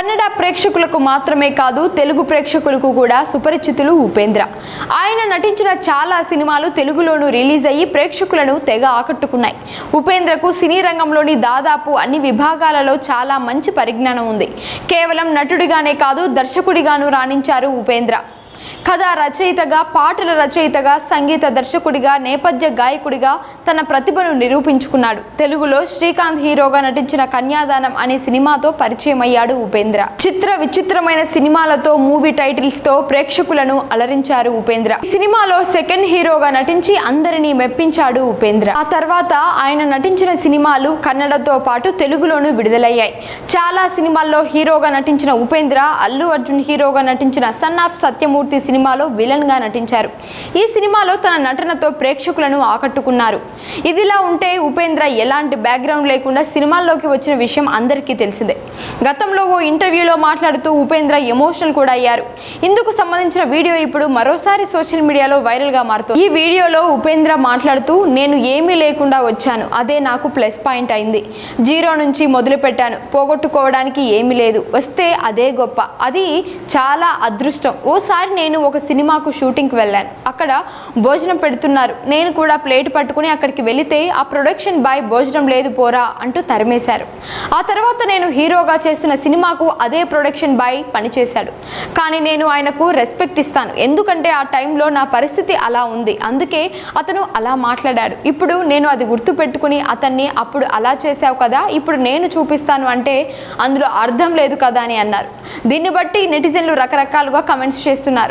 కన్నడ ప్రేక్షకులకు మాత్రమే కాదు తెలుగు ప్రేక్షకులకు కూడా సుపరిచితులు ఉపేంద్ర. ఆయన నటించిన చాలా సినిమాలు తెలుగులోనూ రిలీజ్ అయ్యి ప్రేక్షకులను తెగ ఆకట్టుకున్నాయి. ఉపేంద్రకు సినీ రంగంలోని దాదాపు అన్ని విభాగాలలో చాలా మంచి పరిజ్ఞానం ఉంది. కేవలం నటుడిగానే కాదు దర్శకుడిగాను రాణించారు ఉపేంద్ర. కథ రచయితగా పాటల రచయితగా సంగీత దర్శకుడిగా నేపథ్య గాయకుడిగా తన ప్రతిభను నిరూపించుకున్నాడు. తెలుగులో శ్రీకాంత్ హీరోగా నటించిన కన్యాదానం అనే సినిమాతో పరిచయం అయ్యాడు ఉపేంద్ర. చిత్ర విచిత్రమైన సినిమాలతో మూవీ టైటిల్స్తో ప్రేక్షకులను అలరించారు ఉపేంద్ర. సినిమాలో సెకండ్ హీరోగా నటించి అందరినీ మెప్పించాడు ఉపేంద్ర. ఆ తర్వాత ఆయన నటించిన సినిమాలు కన్నడతో పాటు తెలుగులోనూ విడుదలయ్యాయి. చాలా సినిమాల్లో హీరోగా నటించిన ఉపేంద్ర అల్లు అర్జున్ హీరోగా నటించిన సన్ ఆఫ్ సత్యమూర్తి సినిమాలో విలన్గా నటించారు. ఈ సినిమాలో తన నటనతో ప్రేక్షకులను ఆకట్టుకున్నారు. ఇదిలా ఉంటే ఉపేంద్ర ఎలాంటి బ్యాక్గ్రౌండ్ లేకుండా సినిమాల్లోకి వచ్చిన విషయం అందరికీ తెలిసిందే. గతంలో ఓ ఇంటర్వ్యూలో మాట్లాడుతూ ఉపేంద్ర ఎమోషనల్ కూడా అయ్యారు. ఇందుకు సంబంధించిన వీడియో ఇప్పుడు మరోసారి సోషల్ మీడియాలో వైరల్గా మారుతుంది. ఈ వీడియోలో ఉపేంద్ర మాట్లాడుతూ నేను ఏమీ లేకుండా వచ్చాను. అదే నాకు ప్లస్ పాయింట్ అయింది. జీరో నుంచి మొదలు పెట్టాను పోగొట్టుకోవడానికి ఏమీ లేదు. వస్తే అదే గొప్ప. అది చాలా అదృష్టం. ఓసారి నేను ఒక సినిమాకు షూటింగ్కి వెళ్ళాను. అక్కడ భోజనం పెడుతున్నారు. నేను కూడా ప్లేట్ పట్టుకుని అక్కడికి వెళితే ఆ ప్రొడక్షన్ బాయ్ భోజనం లేదు పోరా అంటూ తరిమేశారు. ఆ తర్వాత నేను హీరోగా చేస్తున్న సినిమాకు అదే ప్రొడక్షన్ బాయ్ పనిచేశాడు. కానీ నేను ఆయనకు రెస్పెక్ట్ ఇస్తాను. ఎందుకంటే ఆ టైంలో నా పరిస్థితి అలా ఉంది. అందుకే అతను అలా మాట్లాడాడు. ఇప్పుడు నేను అది గుర్తు పెట్టుకుని అతన్ని అప్పుడు అలా చేశావు కదా ఇప్పుడు నేను చూపిస్తాను అంటే అందులో అర్థం లేదు కదా అని అన్నారు. దీన్ని బట్టి నెటిజన్లు రకరకాలుగా కమెంట్స్ చేస్తున్నారు.